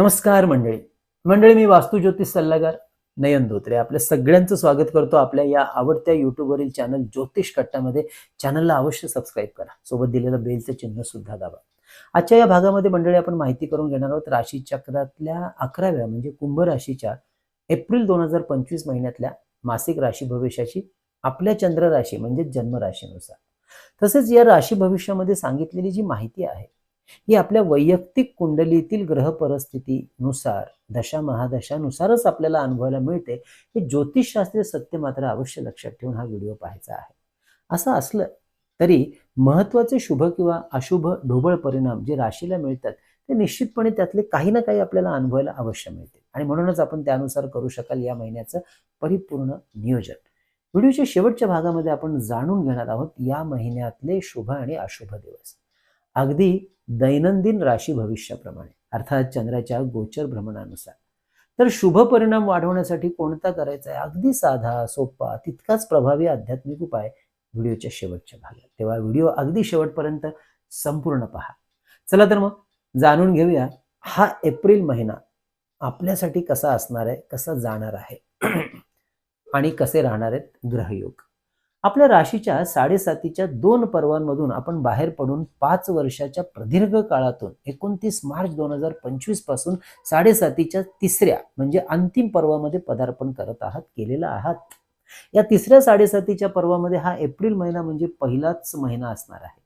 नमस्कार मंडळी. मंडळी मी वास्तू ज्योतिष सल्लागार नयन धोत्रे. आपल्या सगळ्यांचं स्वागत करतो आपल्या या आवडत्या युट्यूबवरील चॅनल ज्योतिष कट्टामध्ये चॅनलला अवश्य सबस्क्राईब करा. सोबत दिलेलं बेलचं चिन्ह सुद्धा दाबा. आजच्या या भागामध्ये मंडळी आपण माहिती करून घेणार आहोत राशी चक्रातल्या अकराव्या म्हणजे कुंभ राशीच्या एप्रिल दोन हजार पंचवीस महिन्यातल्या मासिक राशी भविष्याची आपल्या चंद्र राशी म्हणजे जन्म राशीनुसार. तसेच या राशी भविष्यामध्ये सांगितलेली जी माहिती आहे ही आपल्या वैयक्तिक कुंडलीतील ग्रह परिस्थितीनुसार दशा महादशानुसारच आपल्याला अनुभवायला मिळते. हे ज्योतिषशास्त्रीय सत्य मात्र अवश्य लक्षात ठेवून हा व्हिडिओ पाहायचा आहे. असं असलं तरी महत्त्वाचे शुभ किंवा अशुभ ढोबळ परिणाम जे राशीला मिळतात ते निश्चितपणे त्यातले काही ना काही आपल्याला अनुभवायला अवश्य मिळते. आणि म्हणूनच आपण त्यानुसार करू शकाल या महिन्याचं परिपूर्ण नियोजन. व्हिडिओच्या शेवटच्या भागामध्ये आपण जाणून घेणार आहोत या महिन्यातले शुभ आणि अशुभ दिवस. अगदी दैनंदिन राशी भविष्याप्रमाणे अर्थात चंद्राच्या गोचर भ्रमणानुसार. तर शुभ परिणाम वाढवण्यासाठी कोणता करायचा आहे? अगदी साधा सोपा तितकाच प्रभावी आध्यात्मिक उपाय व्हिडिओच्या शेवटच्या भागात. तेव्हा व्हिडिओ अगदी शेवटपर्यंत संपूर्ण पहा. चला तर मग जाणून घेऊया हा एप्रिल महिना आपल्यासाठी कसा असणार आहे कसा जाणार आहे? आणि कसे राहणार आहेत ग्रहयोग? आपल्या राशीच्या साडेसातीच्या दोन पर्वांमधून आपण बाहेर पडून पाच वर्षाच्या प्रदीर्घ काळातून एकोणतीस मार्च दोन हजार पंचवीसपासून साडेसातीच्या तिसऱ्या म्हणजे अंतिम पर्वामध्ये पदार्पण करत आहात केलेला आहात. या तिसऱ्या साडेसातीच्या पर्वामध्ये हा एप्रिल महिना म्हणजे पहिलाच महिना असणार आहे.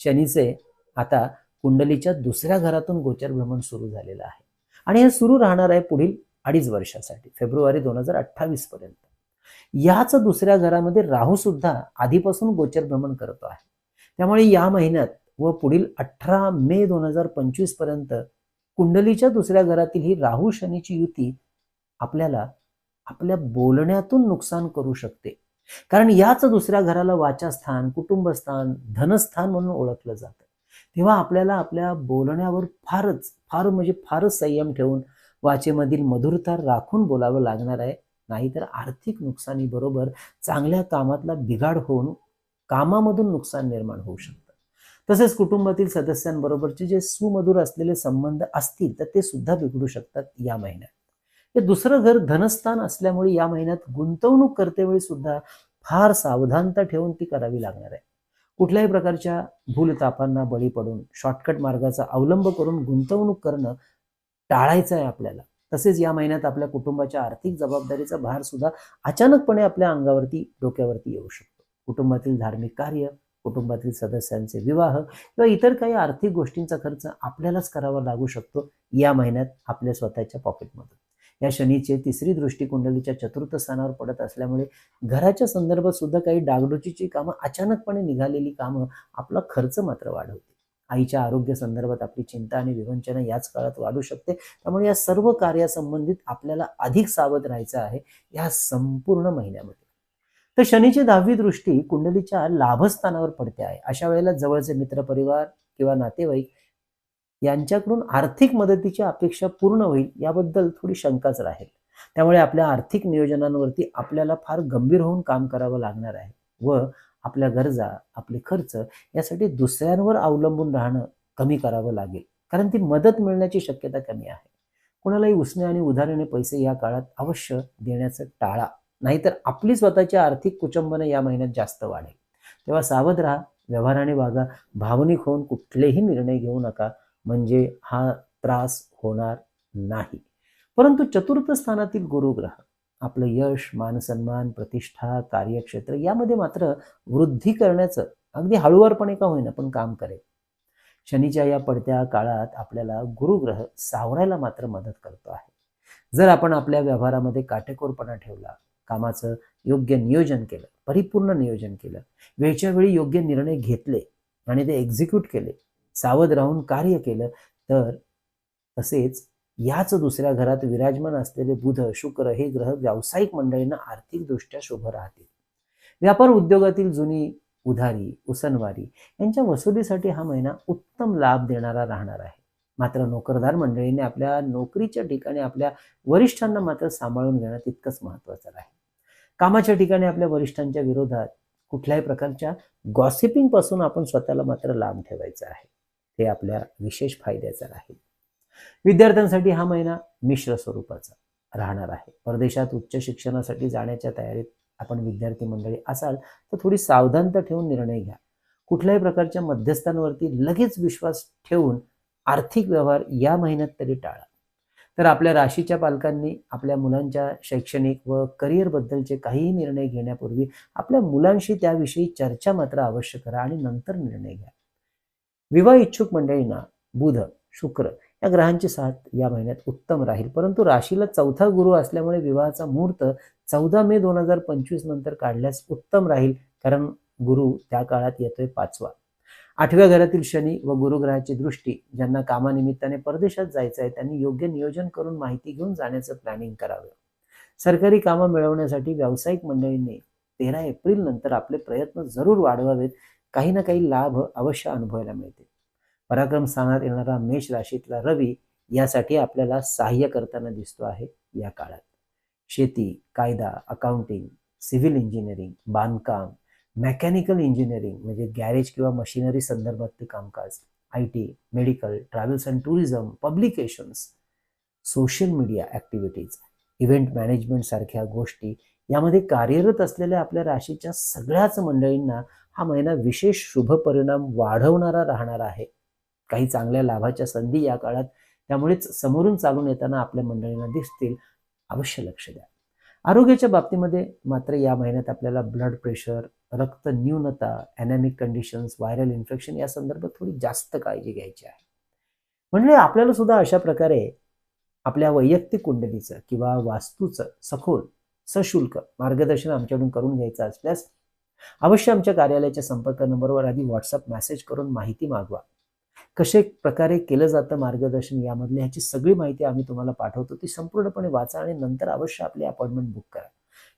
शनीचे आता कुंडलीच्या दुसऱ्या घरातून गोचर भ्रमण सुरू झालेलं आहे. आणि हे सुरू राहणार आहे पुढील अडीच वर्षासाठी फेब्रुवारी दोन हजार अठ्ठावीस पर्यंत. याच दुसऱ्या घरामध्ये राहू सुद्धा आधीपासून गोचर भ्रमण करतो आहे. त्यामुळे या महिन्यात व पुढील अठरा मे दोन हजार पंचवीसपर्यंत कुंडलीच्या दुसऱ्या घरातील ही राहू शनीची युती आपल्याला आपल्या बोलण्यातून नुकसान करू शकते. कारण याच दुसऱ्या घराला वाचास्थान कुटुंबस्थान धनस्थान म्हणून ओळखलं जातं. तेव्हा आपल्याला आपल्या बोलण्यावर फारच फार म्हणजे फारच संयम ठेवून वाचेमधील मधुरता राखून बोलावं लागणार आहे. नाहीतर आर्थिक नुकसानीबरोबर चांगल्या कामातला बिघाड होऊन कामामधून नुकसान निर्माण होऊ शकतं. तसेच कुटुंबातील सदस्यांबरोबरचे जे सुमधुर असलेले संबंध असतील तर ते सुद्धा बिघडू शकतात या महिन्यात. हे दुसरं घर धनस्थान असल्यामुळे या महिन्यात गुंतवणूक करतेवेळी सुद्धा फार सावधानता ठेवून ती करावी लागणार आहे. कुठल्याही प्रकारच्या भूलतापांना बळी पडून शॉर्टकट मार्गाचा अवलंब करून गुंतवणूक करणं टाळायचं आहे आपल्याला. तसेच या महिन्यात आपल्या कुटुंबाच्या आर्थिक जबाबदारीचा भार सुद्धा अचानकपणे आपल्या अंगावरती डोक्यावरती येऊ शकतो. कुटुंबातील धार्मिक कार्य कुटुंबातील सदस्यांचे विवाह किंवा इतर काही आर्थिक गोष्टींचा खर्च आपल्यालाच करावा लागू शकतो या महिन्यात आपल्या स्वतःच्या पॉकेटमधून. या शनीचे तिसरी दृष्टी कुंडलीच्या चतुर्थ स्थानावर पडत असल्यामुळे घराच्या संदर्भात सुद्धा काही डागडुचीची कामं अचानकपणे निघालेली कामं आपला खर्च मात्र वाढवते आईच्या आरोग्य संदर्भात आपली चिंता आणि विवंचना याच काळात वाढू शकते. त्यामुळे या सर्व कार्यासंबंधित आपल्याला अधिक सावध राहायचं आहे या संपूर्ण महिन्यामध्ये. तर शनीची दहावी दृष्टी कुंडलीच्या लाभस्थानावर पडते आहे. अशा वेळेला जवळचे मित्रपरिवार किंवा नातेवाईक यांच्याकडून आर्थिक मदतीची अपेक्षा पूर्ण होईल याबद्दल थोडी शंकाच राहील. त्यामुळे आपल्या आर्थिक नियोजनांवरती आपल्याला फार गंभीर होऊन काम करावं लागणार आहे व आपल्या गरजा आपले खर्च यासाठी दुसऱ्यांवर अवलंबून राहणं कमी करावं लागेल. कारण ती मदत मिळण्याची शक्यता कमी आहे. कोणालाही उसने आणि उधारीने पैसे या काळात अवश्य देण्याचं टाळा. नाहीतर आपली स्वतःची आर्थिक कुचंबनं या महिन्यात जास्त वाढेल. तेव्हा सावध राहा व्यवहाराने वागा भावनिक होऊन कुठलेही निर्णय घेऊ नका. म्हणजे हा त्रास होणार नाही. परंतु चतुर्थ स्थानातील गुरुग्रह आपलं यश मानसन्मान प्रतिष्ठा कार्यक्षेत्र यामध्ये मात्र वृद्धी करण्याचं अगदी हळूवारपणे का होईना पण काम करेल. शनीच्या या पडत्या काळात आपल्याला गुरुग्रह सावरायला मात्र मदत करतो आहे. जर आपण आपल्या व्यवहारामध्ये काटेकोरपणा ठेवला कामाचं योग्य नियोजन केलं परिपूर्ण नियोजन केलं वेळच्या वेळी योग्य निर्णय घेतले आणि ते एक्झिक्यूट केले सावध राहून कार्य केलं तर तसेच याच दुसऱ्या घरात विराजमान असलेले बुध शुक्र हे ग्रह व्यावसायिक मंडळींना आर्थिकदृष्ट्या शुभ राहतील. व्यापार उद्योगातील जुनी उधारी उसनवारी यांच्या वसुलीसाठी हा महिना उत्तम लाभ देणारा राहणार आहे. मात्र नोकरदार मंडळीने आपल्या नोकरीच्या ठिकाणी आपल्या वरिष्ठांना मात्र सांभाळून घेणं तितकंच महत्वाचं राहील. कामाच्या ठिकाणी आपल्या वरिष्ठांच्या विरोधात कुठल्याही प्रकारच्या गॉसिपिंगपासून आपण स्वतःला मात्र लांब ठेवायचं आहे. ते आपल्या विशेष फायद्याचं राहील. विद्यार्थ्यांसाठी हा महिना मिश्र स्वरूपाचा राहणार आहे. परदेशात उच्च शिक्षणासाठी जाण्याच्या तयारीत आपण विद्यार्थी मंडळी असाल तर थोडी सावधानता ठेवून निर्णय घ्या. कुठल्याही प्रकारच्या मध्यस्थांवरती लगेच विश्वास ठेवून आर्थिक व्यवहार या महिन्यात तरी टाळा. तर आपल्या राशीच्या पालकांनी आपल्या मुलांच्या शैक्षणिक व करिअरबद्दलचे काहीही निर्णय घेण्यापूर्वी आपल्या मुलांशी त्याविषयी चर्चा मात्र अवश्य करा आणि नंतर निर्णय घ्या. विवाह इच्छुक मंडळींना बुध शुक्र या ग्रहांची साथ या महिन्यात उत्तम राहील. परंतु राशीला चौथा गुरु असल्यामुळे विवाहाचा मुहूर्त चौदा मे दोन हजार पंचवीस नंतर काढल्यास उत्तम राहील. कारण गुरु त्या काळात येतोय पाचवा. आठव्या घरातील शनी व गुरुग्रहाची दृष्टी ज्यांना कामानिमित्ताने परदेशात जायचं आहे त्यांनी योग्य नियोजन करून माहिती घेऊन जाण्याचं प्लॅनिंग करावं. सरकारी कामं मिळवण्यासाठी व्यावसायिक मंडळींनी तेरा एप्रिल नंतर आपले प्रयत्न जरूर वाढवावेत. काही ना काही लाभ अवश्य अनुभवायला मिळतील. पराक्रम स्थानात येणारा मेष राशीतला रवी यासाठी आपल्याला सहाय्य करताना दिसतो आहे या काळात. शेती कायदा अकाउंटिंग सिव्हिल इंजिनिअरिंग बांधकाम मेकॅनिकल इंजिनिअरिंग म्हणजे गॅरेज किंवा मशिनरी संदर्भातले कामकाज I T medical travels and tourism publications social media activities event management सारख्या गोष्टी यामध्ये कार्यरत असलेल्या आपल्या राशीच्या सगळ्याच मंडळींना हा महिना विशेष शुभ परिणाम वाढवणारा राहणार आहे. काही चांगल्या लाभाच्या संधी या काळात त्यामुळेच समोरून चालून येताना आपल्या मंडळींना दिसतील अवश्य लक्ष द्या. आरोग्याच्या बाबतीमध्ये मात्र या महिन्यात आपल्याला ब्लड प्रेशर रक्त न्यूनता ॲनॅमिक कंडिशन्स व्हायरल इन्फेक्शन या संदर्भात थोडी जास्त काळजी घ्यायची आहे. म्हणजे आपल्याला सुद्धा अशा प्रकारे आपल्या वैयक्तिक कुंडलीचं किंवा वास्तूचं सखोल सशुल्क मार्गदर्शन आमच्याकडून करून घ्यायचं असल्यास अवश्य आमच्या कार्यालयाच्या संपर्क नंबरवर आधी व्हॉट्सअप मेसेज करून माहिती मागवा. कसे प्रकारे केलं जातं मार्गदर्शन यामधली ह्याची सगळी माहिती आम्ही तुम्हाला पाठवतो. ती संपूर्णपणे वाचा आणि नंतर अवश्य आपली अपॉइंटमेंट बुक करा.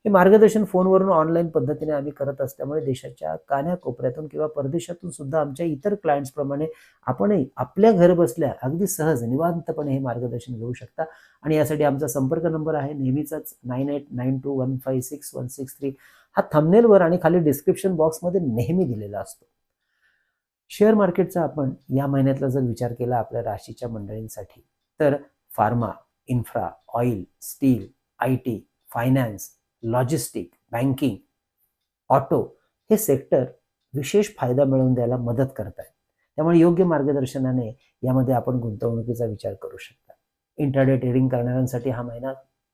हे मार्गदर्शन फोनवरून ऑनलाईन पद्धतीने आम्ही करत असल्यामुळे देशाच्या कान्याकोपऱ्यातून किंवा परदेशातून सुद्धा आमच्या इतर क्लायंट्सप्रमाणे आपणही आपल्या घर बसल्या अगदी सहज निवांतपणे हे मार्गदर्शन घेऊ शकता. आणि यासाठी आमचा संपर्क नंबर आहे. नेहमीचाच nine eight nine two one five six one six three हा थंबनेलवर आणि खाली डिस्क्रिप्शन बॉक्समध्ये नेहमी दिलेला असतो. शेअर मार्केटचा आपण या महिन्यातला जर विचार केला आपल्या राशीच्या मंडळींसाठी तर pharma infra oil steel I T finance logistic banking auto हे सेक्टर विशेष फायदा मिळवून द्यायला मदत करत आहेत त्यामुळे योग्य मार्गदर्शनाने यामध्ये आपण गुंतवणुकीचा विचार करू शकता. इंटरडे ट्रेडिंग करणाऱ्यांसाठी हा महिना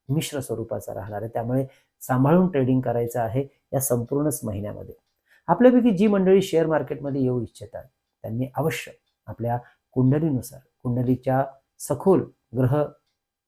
मिश्र स्वरूपाचा राहणार आहे. त्यामुळे सांभाळून ट्रेडिंग करायचं आहे या संपूर्णच महिन्यामध्ये. आपल्यापैकी जी मंडळी शेअर मार्केटमध्ये येऊ इच्छितात त्यांनी अवश्य आपल्या कुंडलीनुसार कुंडलीच्या सखोल ग्रह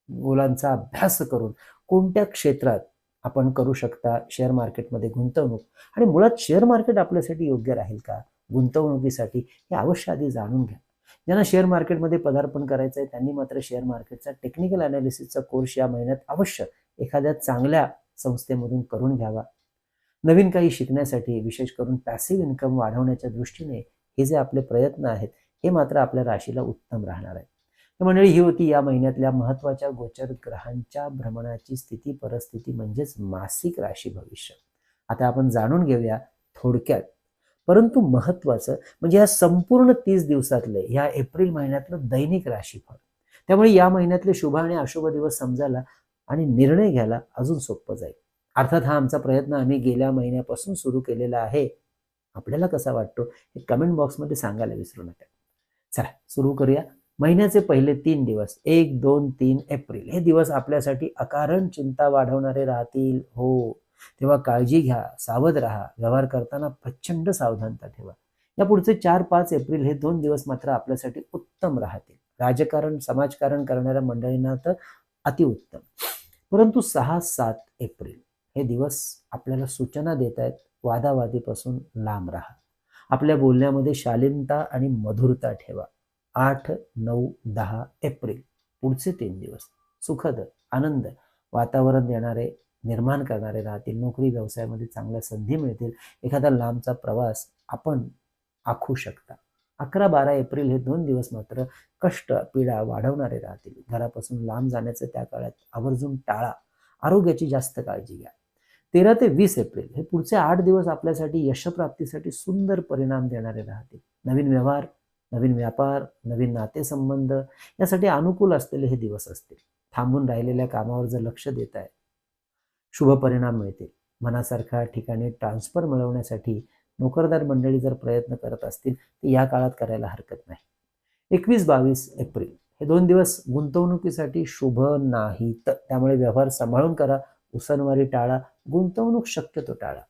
गोलांचा अभ्यास करून कोणत्या क्षेत्रात आपण करू शकता शेअर मार्केटमध्ये गुंतवणूक? आणि मुळात शेअर मार्केट आपल्यासाठी योग्य राहील का? गुंतवणुकीसाठी हे अवश्य आधी जाणून घ्या. ज्यांना शेअर मार्केटमध्ये पदार्पण करायचं आहे त्यांनी मात्र शेअर मार्केटचा टेक्निकल अनालिसिसचा कोर्स या महिन्यात अवश्य एखाद्या चांगल्या संस्थेमधून करून घ्यावा. नवीन काही शिकण्यासाठी विशेष करून पॅसिव्ह इन्कम वाढवण्याच्या दृष्टीने हे जे आपले प्रयत्न आहेत हे मात्र आपल्या राशीला उत्तम राहणार आहे तर मंडळी ही होती या महिन्यातल्या महत्त्वाच्या गोचर ग्रहांच्या भ्रमणाची स्थिती परिस्थिती म्हणजेच मासिक राशी भविष्य. आता आपण जाणून घेऊया थोडक्यात. परंतु महत्त्वाचं म्हणजे या संपूर्ण तीस दिवसातले ह्या एप्रिल महिन्यातलं दैनिक राशीफळ. त्यामुळे या महिन्यातले शुभ आणि अशुभ दिवस समजायला आणि निर्णय घ्यायला अजून सोपं जाईल. अर्थात हा आमचा प्रयत्न आम्ही गेल्या महिन्यापासून सुरू केलेला आहे. आपल्याला कसा वाटतो? हे कमेंट बॉक्समध्ये सांगायला विसरू नका. चला सुरू करूया. महिन्याचे पहिले तीन दिवस. एक दोन तीन एप्रिल. हे दिवस आपल्यासाठी अकारण चिंता वाढवणारे राहतील. हो. तेव्हा काळजी घ्या सावध राहा. व्यवहार करताना प्रचंड सावधानता ठेवा. या पुढचे चार पाच एप्रिल हे दोन दिवस मात्र आपल्यासाठी उत्तम राहतील. राजकारण समाजकारण करणाऱ्या मंडळींना तर अतिउत्तम. परंतु सहा सात एप्रिल. हे दिवस आपल्याला सूचना देत आहेत वादावादीपासून लांब राहा. आपल्या बोलण्यामध्ये शालीनता आणि मधुरता ठेवा. आठ नऊ दहा एप्रिल पुढचे तीन दिवस. सुखद आनंद वातावरण देणारे निर्माण करणारे राहतील. नोकरी व्यवसायामध्ये चांगल्या संधी मिळतील. एखादा लांबचा प्रवास आपण आखू शकता. अकरा बारा एप्रिल हे दोन दिवस मात्र कष्ट पीडा वाढवणारे राहतील. घरापासून लांब जाण्याचं त्या काळात आवर्जून टाळा. आरोग्याची जास्त काळजी घ्या. तेरा ते वीस एप्रिल हे पुढचे आठ दिवस आपल्यासाठी यशप्राप्तीसाठी सुंदर परिणाम देणारे राहतील. नवीन व्यवहार नवीन व्यापार नवीन नातेसंबंध यासाठी अनुकूल असलेले हे दिवस असतील. थांबून राहिलेल्या कामावर जर लक्ष देत आहे शुभ परिणाम मिळतील. मनासारख्या ठिकाणी ट्रान्सफर मिळवण्यासाठी नोकरदार मंडळी जर प्रयत्न करत असतील तर या काळात करायला हरकत नाही. एकवीस बावीस एप्रिल हे दोन दिवस गुंतवणुकीसाठी शुभ नाहीत. त्यामुळे व्यवहार सांभाळून करा उसनवारी टाळा गुंतवणूक शक्यतो टाळा.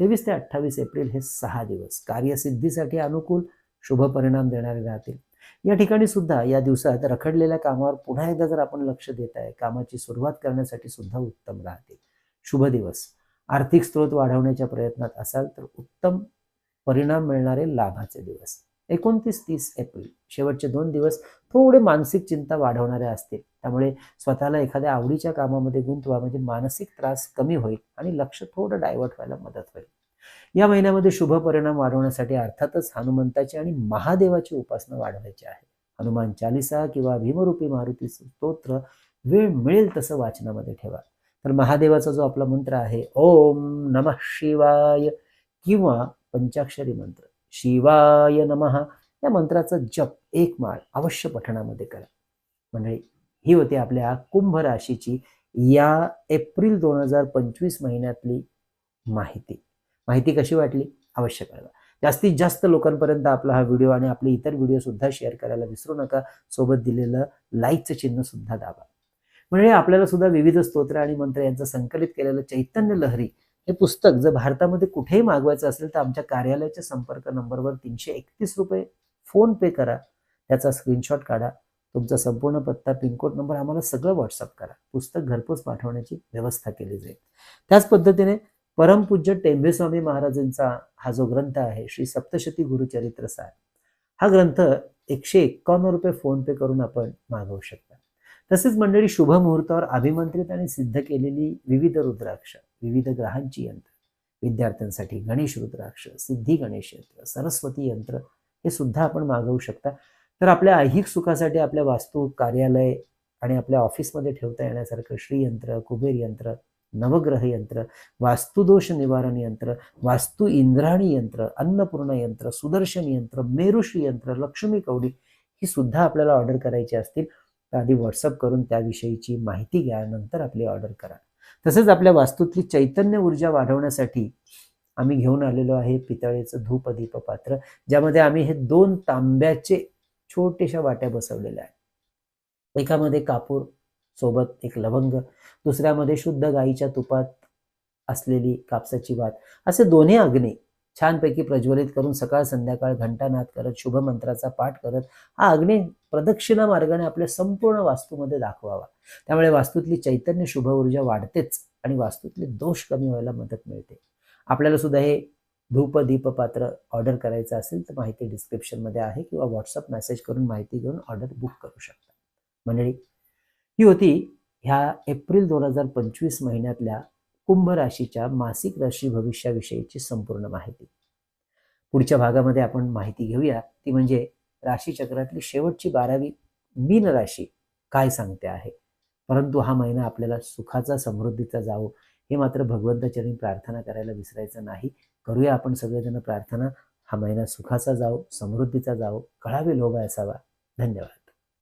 तेवीस ते अठ्ठावीस एप्रिल हे सहा दिवस. कार्यसिद्धीसाठी अनुकूल शुभ परिणाम देणारे राहतील. या ठिकाणी सुद्धा या दिवसात रखडलेल्या कामावर पुन्हा एकदा जर आपण लक्ष देत आहे कामाची सुरुवात करण्यासाठी सुद्धा उत्तम राहतील. शुभ दिवस. आर्थिक स्रोत वाढवण्याच्या प्रयत्नात असाल तर उत्तम परिणाम मिळणारे लाभाचे दिवस. एकोणतीस तीस एप्रिल. शेवटचे दोन दिवस थोडे मानसिक चिंता वाढवणारे असतील. त्यामुळे स्वतःला एखाद्या आवडीच्या कामामध्ये गुंतवा म्हणजे मानसिक त्रास कमी होईल आणि लक्ष थोडं डायव्हर्ट व्हायला मदत होईल. या महिन्यामध्ये शुभ परिणाम वाढवण्यासाठी अर्थातच हनुमंताची आणि महादेवाची उपासना वाढवायची आहे. हनुमान चालिसा किंवा भीमरूपी मारुती स्तोत्र वेळ मिळेल तसं वाचनामध्ये ठेवा. तर महादेवाचा जो आपला मंत्र आहे ओम नमः शिवाय किंवा पंचाक्षरी मंत्र शिवाय नमः या मंत्राचा जप एक माळ अवश्य पठणामध्ये करा. म्हणजे ही होती आपल्या कुंभ राशीची या एप्रिल दोन हजार पंचवीस महिन्यातली माहिती. माहिती कशी वाटली? अवश्य कळवा. जास्तीत जास्त लोकांपर्यंत आपला हा व्हिडिओ आणि आपले इतर व्हिडिओ सुद्धा शेअर करायला विसरू नका. सोबत दिलेलं लाईकचं चिन्ह सुद्धा दाबा. म्हणजे आपल्याला सुद्धा विविध स्तोत्र आणि मंत्र यांचं संकलित केलेलं चैतन्य लहरी हे पुस्तक जर भारतामध्ये कुठेही मागवायचं असेल तर आमच्या कार्यालयाच्या संपर्क नंबरवर तीनशे एकतीस रुपये फोन पे करा. त्याचा स्क्रीनशॉट काढा. तुमचा संपूर्ण पत्ता पिनकोड नंबर आम्हाला सगळं व्हॉट्सअप करा. पुस्तक घरपोच पाठवण्याची व्यवस्था केली जाईल. त्याच पद्धतीने परमपूज्य टेंभेस्वामी महाराजांचा हा जो ग्रंथ आहे श्री सप्तशती गुरुचरित्र सार हा ग्रंथ एकशे एक्कावन्न रुपये फोन पे करून आपण मागवू शकता. तसेच मंडळी शुभ मुहूर्तावर अभिमंत्रित आणि सिद्ध केलेली विविध रुद्राक्ष विविध ग्रहांची यंत्र विद्यार्थ्यांसाठी गणेश रुद्राक्ष सिद्धी गणेश यंत्र सरस्वती यंत्र हे सुद्धा आपण मागवू शकता. तर आपल्या ऐहिक सुखासाठी आपल्या वास्तू कार्यालय आणि आपल्या ऑफिसमध्ये ठेवता येण्यासारखं श्रीयंत्र कुबेर यंत्र नवग्रह यंत्र वास्तुदोष निवारण यंत्र वास्तु इंद्राणी यंत्र अन्नपूर्ण यंत्र सुदर्शन यंत्र मेरुश्री यंत्र लक्ष्मी कवडी ही सुद्धा आपल्याला ऑर्डर करायची असतील तर आधी व्हॉट्सअप करून त्याविषयीची माहिती घ्या नंतर आपली ऑर्डर करा. तसंच आपल्या वास्तूतली चैतन्य ऊर्जा वाढवण्यासाठी आम्ही घेऊन आलेलो आहे पितळेचं धूपदीप पात्र ज्यामध्ये आम्ही हे दोन तांब्याचे छोट्याशा वाट्या बसवलेल्या आहेत. एकामध्ये कापूर सोबत एक लवंग दुसऱ्यामध्ये शुद्ध गाईच्या तुपात असलेली कापसाची वात. असे दोन्ही अग्नी छानपैकी प्रज्वलित करून सकाळ संध्याकाळ घंटानाद करत शुभ मंत्राचा पाठ करत हा अग्नी प्रदक्षिणा मार्गाने आपल्या संपूर्ण वास्तूमध्ये दाखवावा. त्यामुळे वास्तूतली चैतन्य शुभ ऊर्जा वाढतेच आणि वास्तूतले दोष कमी व्हायला मदत मिळते. आपल्याला सुद्धा हे धूप दीप पात्र ऑर्डर करायचं असेल तर माहिती डिस्क्रिप्शनमध्ये आहे किंवा व्हॉट्सअप मेसेज करून माहिती घेऊन ऑर्डर बुक करू शकता. मंडळी ही होती ह्या एप्रिल दोन हजार पंचवीस महिन्यातल्या कुंभ राशीच्या मासिक राशी भविष्याविषयीची संपूर्ण माहिती. पुढच्या भागामध्ये आपण माहिती घेऊया. ती म्हणजे राशीचक्रातली शेवटची बारावी मीन राशी काय सांगते आहे. परंतु हा महिना आपल्याला सुखाचा समृद्धीचा जावो हे मात्र भगवंताचरणी प्रार्थना करायला विसरायचं नाही. करूया आपण सगळेजण प्रार्थना. हा महिना सुखाचा जावो समृद्धीचा जावो कळावी लोभ असावा. धन्यवाद.